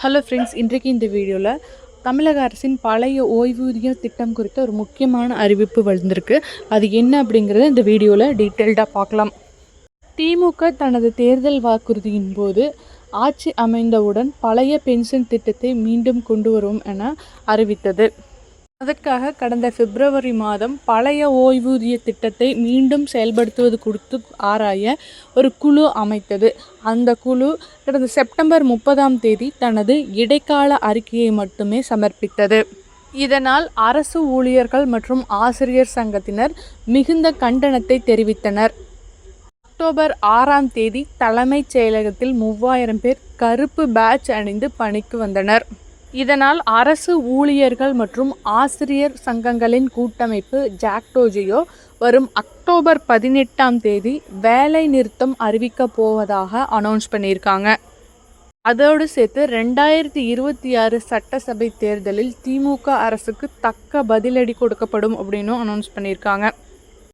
Hello friends இன்றைக்கு இந்த வீடியோவில் தமிழக அரசின் பழைய ஓய்வூதிய திட்டம் குறித்த ஒரு முக்கியமான அறிவிப்பு வந்திருக்கு. அது என்ன அப்படிங்கிறத இந்த வீடியோவில் டீட்டெயில்டாக பார்க்கலாம். திமுக தனது தேர்தல் வாக்குறுதியின் போது ஆட்சி அமைந்தவுடன் பழைய பென்ஷன் திட்டத்தை மீண்டும் கொண்டு வரும் என அறிவித்தது. அதற்காக கடந்த பிப்ரவரி மாதம் பழைய ஓய்வூதிய திட்டத்தை மீண்டும் செயல்படுத்துவது குறித்து ஆராய ஒரு குழு அமைத்தது. அந்த குழு கடந்த செப்டம்பர் முப்பதாம் தேதி தனது இடைக்கால அறிக்கையை மட்டுமே சமர்ப்பித்தது. இதனால் அரசு ஊழியர்கள் மற்றும் ஆசிரியர் சங்கத்தினர் மிகுந்த கண்டனத்தை தெரிவித்தனர். அக்டோபர் ஆறாம் தேதி தலைமைச் செயலகத்தில் மூவாயிரம் பேர் கருப்பு பேட்ச் அணிந்து பணிக்கு வந்தனர். இதனால் அரசு ஊழியர்கள் மற்றும் ஆசிரியர் சங்கங்களின் கூட்டமைப்பு ஜாக்டோஜியோ வரும் அக்டோபர் பதினெட்டாம் தேதி வேலை நிறுத்தம் அறிவிக்கப் போவதாக அனௌன்ஸ் பண்ணியிருக்காங்க. அதோடு சேர்த்து ரெண்டாயிரத்தி இருபத்தி ஆறு சட்டசபை தேர்தலில் திமுக அரசுக்கு தக்க பதிலடி கொடுக்கப்படும் அப்படின்னும் அனௌன்ஸ் பண்ணியிருக்காங்க.